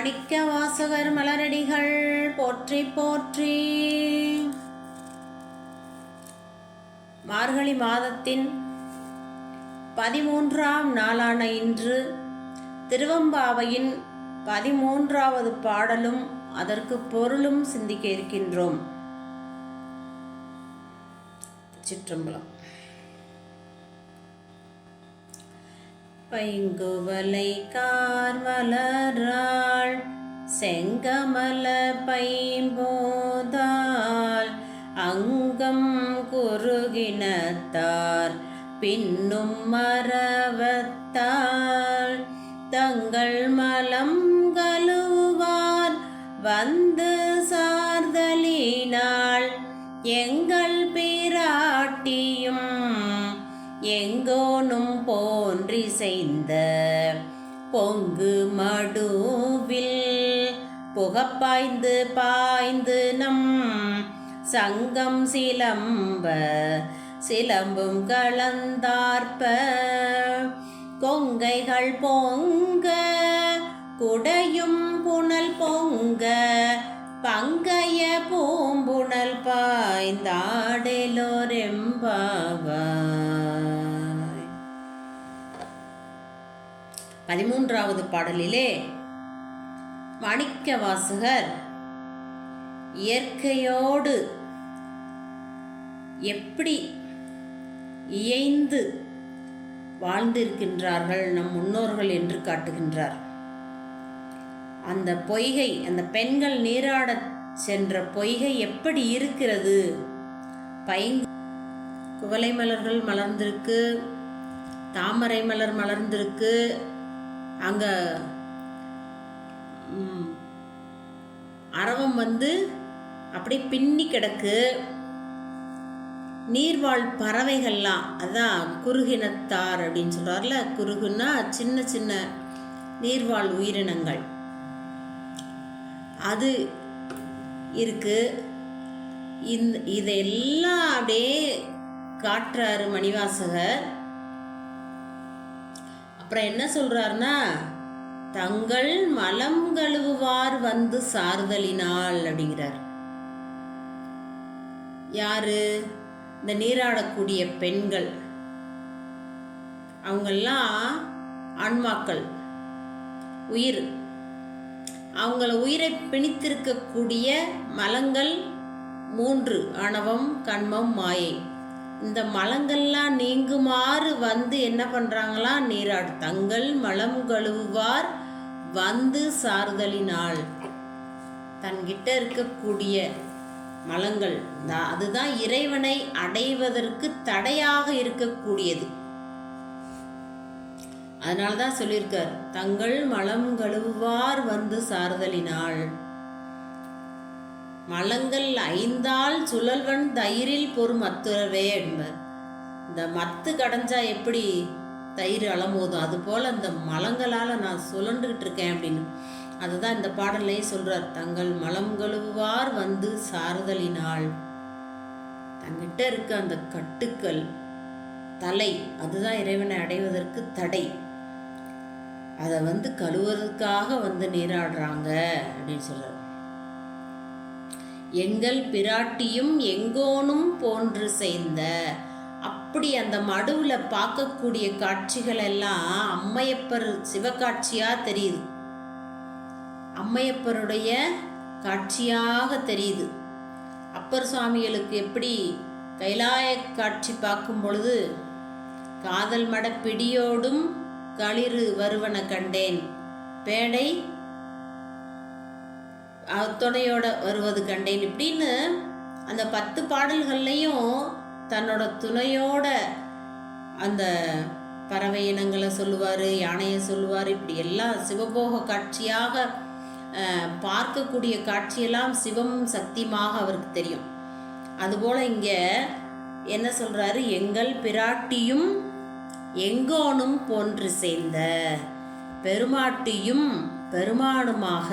மாணிக்க வாசகர் மலரடிகள். போற்றி போற்றி. மார்கழி மாதத்தின் பதிமூன்றாம் நாளான இன்று திருவம்பாவையின் பதிமூன்றாவது பாடலும் அதற்கு பொருளும் சிந்திக்க இருக்கின்றோம். சிற்றம்பலம் பைங்குவலை கார்வலராள் செங்கமல பைம்போதால் அங்கம் குறுகினத்தார் பின்னும் மரவத்தால் தங்கள் மலம் கழுவார் வந்து சார்தலினாள் எங்கள் செய்த பொங்கு மடுவில் புகப்பாய்ந்து பாய்ந்து நம் சங்கம் சிலம்ப சிலம்பும் கலந்தார்ப்ப. கொங்கைகள் பொங்க குடையும் புனல் பொங்க பங்கைய பூம்புணல் பாய்ந்தாடெலோரெம்பாவாய் பதிமூன்றாவது பாடலிலே மாணிக்க வாசகர் இயற்கையோடு எப்படி இயைந்து வாழ்ந்திருக்கின்றார்கள் நம் முன்னோர்கள் என்று காட்டுகின்றார். அந்த பொய்கை அந்த பெண்கள் நீராட சென்ற பொய்கை எப்படி இருக்கிறது? பைங்கு குவளை மலர்கள் மலர்ந்திருக்கு தாமரை மலர் மலர்ந்திருக்கு அங்கே அரவம் வந்து அப்படியே பின்னி கிடக்கு. நீர்வாழ் பறவைகள்லாம் அதான் குறுகினத்தார் அப்படின்னு சொல்கிறார்ல குறுகுன்னா சின்ன சின்ன நீர்வாழ் உயிரினங்கள். அது இருக்கு. இந்த இதையெல்லாம் அப்படியே காட்டுறாரு மணிவாசகர். அப்புறம் என்ன சொல்கிறாருன்னா தங்கள் மலம் கழுவுவார் வந்து சார்தலினால் அப்படிங்கிறார். யாரு? இந்த நீராடக்கூடிய பெண்கள். அவங்கெல்லாம் ஆன்மாக்கள் உயிர். அவங்கள உயிரை பிணித்திருக்கக்கூடிய மலங்கள் மூன்று ஆணவம் கண்மம் மாயை. இந்த மலங்கள்லாம் நீங்குமாறு வந்து என்ன பண்றாங்களா? நீராடு. தங்கள் மலம் கழுவுவார் வந்து சார்தலினால். தன்கிட்ட இருக்கக்கூடிய மலங்கள். அதுதான் இறைவனை அடைவதற்கு தடையாக இருக்கக்கூடியது. அதனால தான் சொல்லியிருக்கார் தங்கள் மலம் கழுவுவார் வந்து சார்தலினாள் மலங்கள் ஐந்தால் சுழல்வன் தயிரில் பொறு மத்துறவே என்பர். இந்த மத்து கடைஞ்சா எப்படி தயிர் அலமோதும் அது போல் இந்த மலங்களால் நான் சுழண்டுக்கிட்டு இருக்கேன் அப்படின்னு. அதுதான் இந்த பாடல்லையே சொல்கிறார் தங்கள் மலம் கழுவுவார் வந்து சாறுதலினால். தங்கிட்ட இருக்க அந்த கட்டுக்கள் தலை அதுதான் இறைவனை அடைவதற்கு தடை. அதை வந்து கழுவுறதுக்காக வந்து நீராடுறாங்க அப்படின்னு சொல்கிறார் எங்கள் பிராட்டியும் எங்கோனும் போன்று செய்த. அப்படி அந்த மடுவில் பார்க்கக்கூடிய காட்சிகள் எல்லாம் அம்மையப்பர் சிவகாட்சியாக தெரியுது. அம்மையப்பருடைய காட்சியாக தெரியுது. அப்பர் சுவாமிகளுக்கு எப்படி கைலாய காட்சி பார்க்கும் பொழுது காதல் மட பிடியோடும் களிறு வருவன கண்டேன். பேடை அவர் துணையோட வருவது கண்டேன். இப்படின்னு அந்த பத்து பாடல்கள்லையும் தன்னோட துணையோட அந்த பறவை இனங்களை சொல்லுவார் யானையை சொல்லுவார் இப்படி எல்லாம் சிவபோக காட்சியாக பார்க்கக்கூடிய காட்சியெல்லாம் சிவம் சக்திமாக அவருக்கு தெரியும். அதுபோல் இங்கே என்ன சொல்கிறாரு எங்கள் பிராட்டியும் எங்கோனும் போன்று சேர்ந்த பெருமாட்டியும் பெருமானுமாக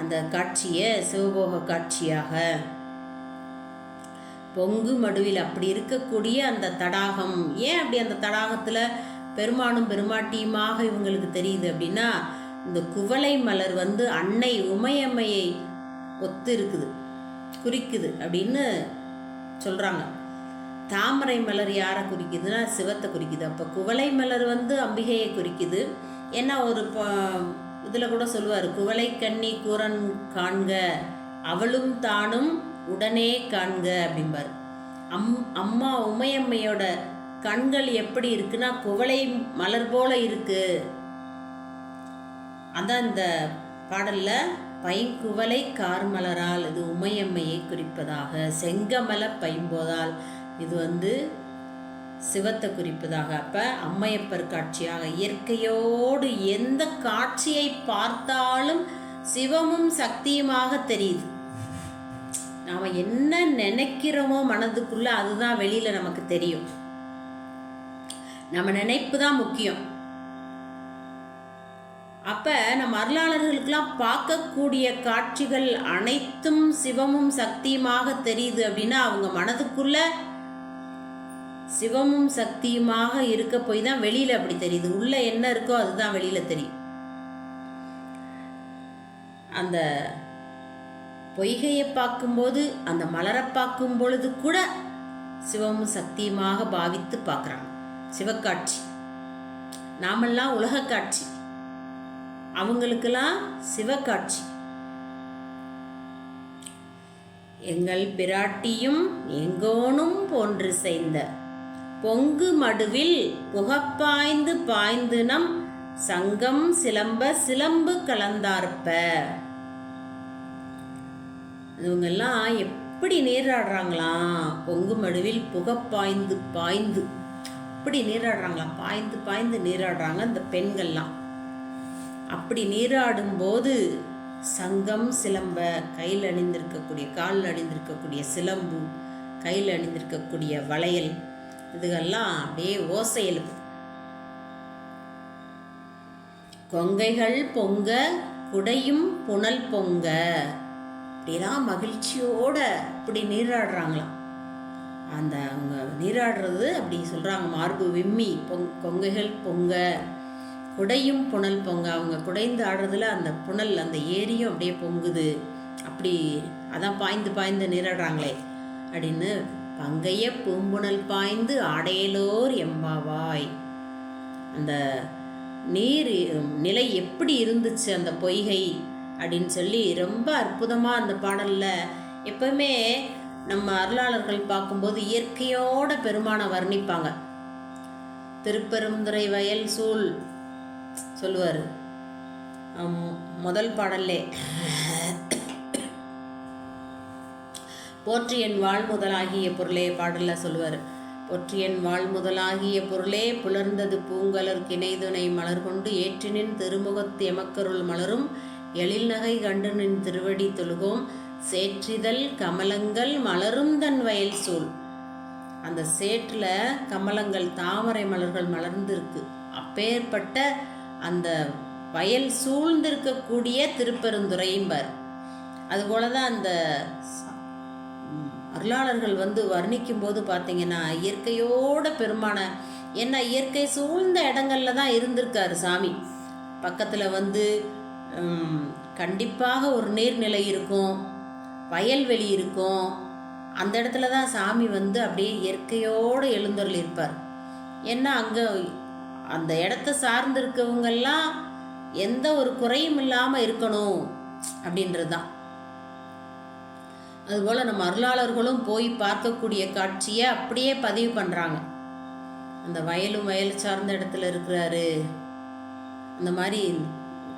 அந்த காட்சியை சிவபோக காட்சியாக. பொங்கு மடுவில் அப்படி இருக்கக்கூடிய அந்த தடாகம் ஏன் அப்படி அந்த தடாகத்தில் பெருமானும் பெருமாட்டியுமாக இவங்களுக்கு தெரியுது அப்படின்னா இந்த குவளை மலர் வந்து அன்னை உமையம்மையை ஒத்து இருக்குது குறிக்குது அப்படின்னு சொல்கிறாங்க தாமரை மலர் யாரை குறிக்குதுன்னா சிவத்தை குறிக்குது. அப்போ குவளை மலர் வந்து அம்பிகையை குறிக்குது. ஏன்னா ஒரு இதில் கூட சொல்லுவார் குவளை கண்ணி கூரன் காண்க அவளும் தானும் உடனே காண்க அப்படிம்பார். அம் அம்மா உமையம்மையோட கண்கள் எப்படி இருக்குன்னா குவளை மலர் போல இருக்கு. அதான் இந்த பாடலில் பைங்குவலை கார்மலரால் இது உமையம்மையை குறிப்பதாக செங்கமல பைம்போதால் இது வந்து சிவத்தை குறிப்பதாக. அப்ப அம்மையப்பர் காட்சியாக இயற்கையோடு எந்த காட்சியை பார்த்தாலும் சிவமும் சக்தியுமாக தெரியுது. நாம் என்ன நினைக்கிறோமோ மனதுக்குள்ள அதுதான் வெளியில் நமக்கு தெரியும். நம்ம நினைப்பு தான் முக்கியம். அப்ப நம்ம அருளாளர்களுக்கெல்லாம் பார்க்கக்கூடிய காட்சிகள் அனைத்தும் சிவமும் சக்தியுமாக தெரியுது அப்படின்னா அவங்க மனதுக்குள்ள சிவமும் சக்தியுமாக இருக்க போய் தான் வெளியில அப்படி தெரியுது. உள்ள என்ன இருக்கோ அதுதான் வெளியில தெரியும். அந்த பொய்கையை பார்க்கும்போது அந்த மலரை பார்க்கும் பொழுது கூட சிவமும் சக்தியுமாக பாவித்து பார்க்குறாங்க. சிவக்காட்சி. நாமெல்லாம் உலக காட்சி அவங்களுக்கெல்லாம் சிவக்காட்சி. எங்கள் பிராட்டியும் எங்கோனும் போன்று செய்த பொங்கு மடுவில் புகப்பாய்ந்து பாய்ந்து நம் சங்கம் சிலம்ப சிலம்பு கலந்தார்ப்ப. இவங்கெல்லாம் எப்படி நீராடுறாங்களாம் பொங்கு மடுவில் புகப்பாய்ந்து பாய்ந்து. அப்படி நீராடுறாங்களாம் பாய்ந்து பாய்ந்து நீராடுறாங்க இந்த பெண்கள்லாம். அப்படி நீராடும் போது சங்கம் சிலம்ப கையில் அணிந்திருக்கக்கூடிய காலில் அணிந்திருக்கக்கூடிய சிலம்பு கையில் அணிந்திருக்கக்கூடிய வளையல் இதுகெல்லாம் அப்படியே ஓசை எழுப்பு கொங்கைகள் பொங்க குடையும் புனல் பொங்க. அப்படிலாம் மகிழ்ச்சியோட அப்படி நீராடுறாங்களாம். அந்த அவங்க நீராடுறது அப்படி சொல்கிறாங்க மார்பு விம்மி பொங் கொங்கைகள் பொங்க குடையும் புனல் பொங்க. அவங்க குடைந்து ஆடுறதுல அந்த புனல் அந்த ஏரியும் அப்படியே பொங்குது. அப்படி அதான் பாய்ந்து பாய்ந்து நீராடுறாங்களே அப்படின்னு பங்கைய பூம்புணல் பாய்ந்து அடையலோர் எம்பாவாய். அந்த நீர் நிலை எப்படி இருந்துச்சு அந்த பொய்கை அப்படின்னு சொல்லி ரொம்ப அற்புதமாக அந்த பாடலில் எப்பவுமே நம்ம அருளாளர்கள் பார்க்கும்போது இயற்கையோட பெருமானை வர்ணிப்பாங்க. திருப்பெருந்துறை வயல் சூழ் சொல்லுவார். முதல் பாடல்லே. போற்றியன் வாழ்முதலாகிய பொருளே பாடலில் சொல்லுவார். பொற்றியன் வாழ்முதலாகிய பொருளே புலர்ந்தது பூங்கலர் கிணைதுனை மலர் கொண்டு ஏற்றினின் திருமுகத்து எமக்கருள் மலரும். எழில் நகை கண்டு நின் திருவடி தொழுகோம். சேற்றிதழ் கமலங்கள் மலரும் தன் வயல் சூழ். அந்த சேற்றில் கமலங்கள் தாமரை மலர்கள் மலர்ந்திருக்கு. அப்பேற்பட்ட அந்த வயல் சூழ்ந்திருக்கக்கூடிய திருப்பெருந்துறையும்பார். அதுபோல தான் அந்த அருளாளர்கள் வந்து வர்ணிக்கும் போது பார்த்தீங்கன்னா இயற்கையோட பெருமான என்ன இயற்கை சூழ்ந்த இடங்கள்ல தான் இருந்திருக்காரு சாமி. பக்கத்தில் வந்து கண்டிப்பாக ஒரு நீர்நிலை இருக்கும் வயல்வெளி இருக்கும். அந்த இடத்துல தான் சாமி வந்து அப்படியே இயற்கையோடு எழுந்தருள் இருப்பார். ஏன்னா அங்கே அந்த இடத்த சார்ந்திருக்கவங்கெல்லாம் எந்த ஒரு குறையும் இல்லாமல் இருக்கணும் அப்படின்றது தான். அதுபோல் நம்ம அருளாளர்களும் போய் பார்க்கக்கூடிய காட்சியை அப்படியே பதிவு பண்ணுறாங்க அந்த வயலும் வயல் சார்ந்த இடத்துல இருக்கிறாரு. அந்த மாதிரி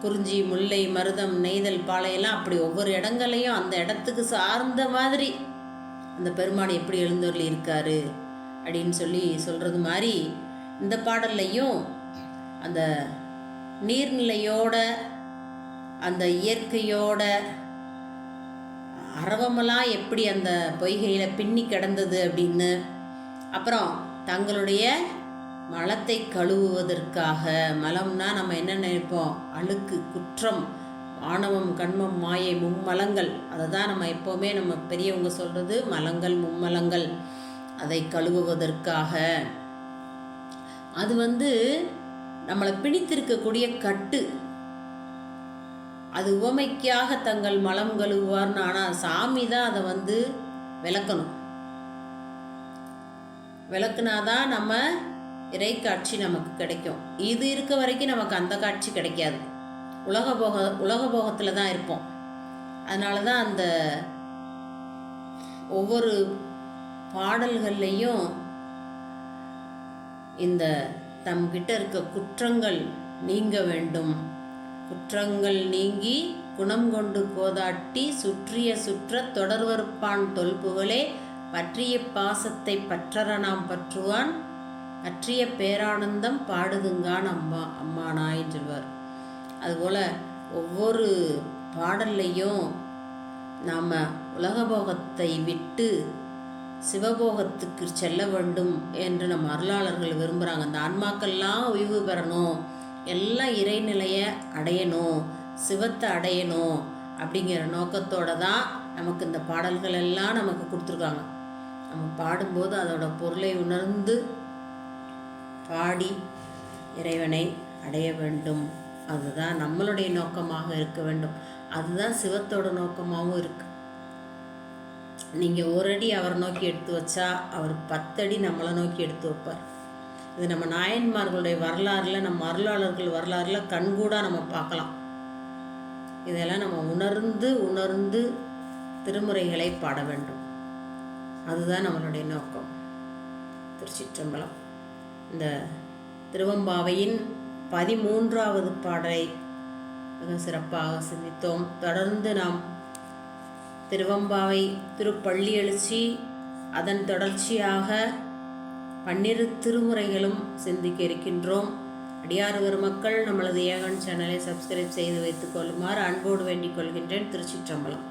குறிஞ்சி முல்லை மருதம் நெய்தல் பாளையெல்லாம் அப்படி ஒவ்வொரு இடங்களையும் அந்த இடத்துக்கு சார்ந்த மாதிரி அந்த பெருமான் எப்படி எழுந்தொருளி இருக்காரு அப்படின்னு சொல்லி சொல்கிறது மாதிரி இந்த பாடல்லையும் அந்த நீர்நிலையோட அந்த இயற்கையோட அரவமெல்லாம் எப்படி அந்த பொய்கையில் பின்னி கிடந்தது அப்படின்னு. அப்புறம் தங்களுடைய மலத்தை கழுவுவதற்காக மலம்னா நம்ம என்ன நினைப்போம்? அழுக்கு குற்றம் ஆணவம் கண்மம் மாயை மும்மலங்கள். அதை தான் நம்ம எப்போவுமே நம்ம பெரியவங்க சொல்கிறது மலங்கள் மும்மலங்கள். அதை கழுவுவதற்காக. அது வந்து நம்மளை பிடித்திருக்கக்கூடிய கட்டு. அது உவமைக்காக தங்கள் மலம் கழுவுவார்னு ஆனால் சாமி தான் அதை வந்து விளக்கணும். விளக்குனாதான் நம்ம இறை காட்சி நமக்கு கிடைக்கும். இது இருக்க வரைக்கும் நமக்கு அந்த காட்சி கிடைக்காது. உலக போக உலக போகத்தில் தான் இருப்போம். அதனால தான் அந்த ஒவ்வொரு பாடல்கள்லையும் இந்த தம்கிட்ட இருக்க குற்றங்கள் நீங்க வேண்டும். குற்றங்கள் நீங்கி குணம் கொண்டு கோதாட்டி சுற்றிய சுற்ற தொடர்வறுப்பான் தொல்புகளே பற்றிய பாசத்தை பற்றற நாம் பற்றுவான் பற்றிய பேரானந்தம் பாடுதுங்கான் அம்மா அம்மா சொல்வார் அதுபோல் ஒவ்வொரு பாடல்லையும் நாம் உலகபோகத்தை விட்டு சிவபோகத்துக்கு செல்ல வேண்டும் என்று நம் அருளாளர்கள் விரும்புகிறாங்க அந்த ஆன்மாக்கள்லாம் ஓய்வு பெறணும். எல்லாம் இறைநிலையை அடையணும் சிவத்தை அடையணும் அப்படிங்கிற நோக்கத்தோடு தான் நமக்கு இந்த பாடல்கள் எல்லாம் நமக்கு கொடுத்துருக்காங்க. நம்ம பாடும்போது அதோட பொருளை உணர்ந்து பாடி இறைவனை அடைய வேண்டும். அதுதான் நம்மளுடைய நோக்கமாக இருக்க வேண்டும். அதுதான் சிவத்தோட நோக்கமாகவும் இருக்கு. நீங்கள் ஒரு அடி அவரை நோக்கி எடுத்து வச்சா அவர் பத்தடி நம்மளை நோக்கி எடுத்து வைப்பார். இது நம்ம நாயன்மார்களுடைய வரலாறுல நம்ம அருளாளர்கள் வரலாறுல கண்கூடாக நம்ம பார்க்கலாம். இதெல்லாம் நம்ம உணர்ந்து உணர்ந்து திருமுறைகளை பாட வேண்டும். அதுதான் நம்மளுடைய நோக்கம். திருச்சிற்றம்பலம். இந்த திருவம்பாவையின் பதிமூன்றாவது பாடலை மிக சிறப்பாக சிந்தித்தோம். தொடர்ந்து நாம் திருவம்பாவை திருப்பள்ளி எழுச்சி அதன் தொடர்ச்சியாக பன்னிரு திருமுறைகளும் சிந்திக்க இருக்கின்றோம். அடியார் மக்கள் நம்மளது ஏகன் சேனலை சப்ஸ்கிரைப் செய்து வைத்துக் கொள்ளுமாறு அன்போடு வேண்டிக் கொள்கின்றேன். திருச்சிற்றம்பலம்.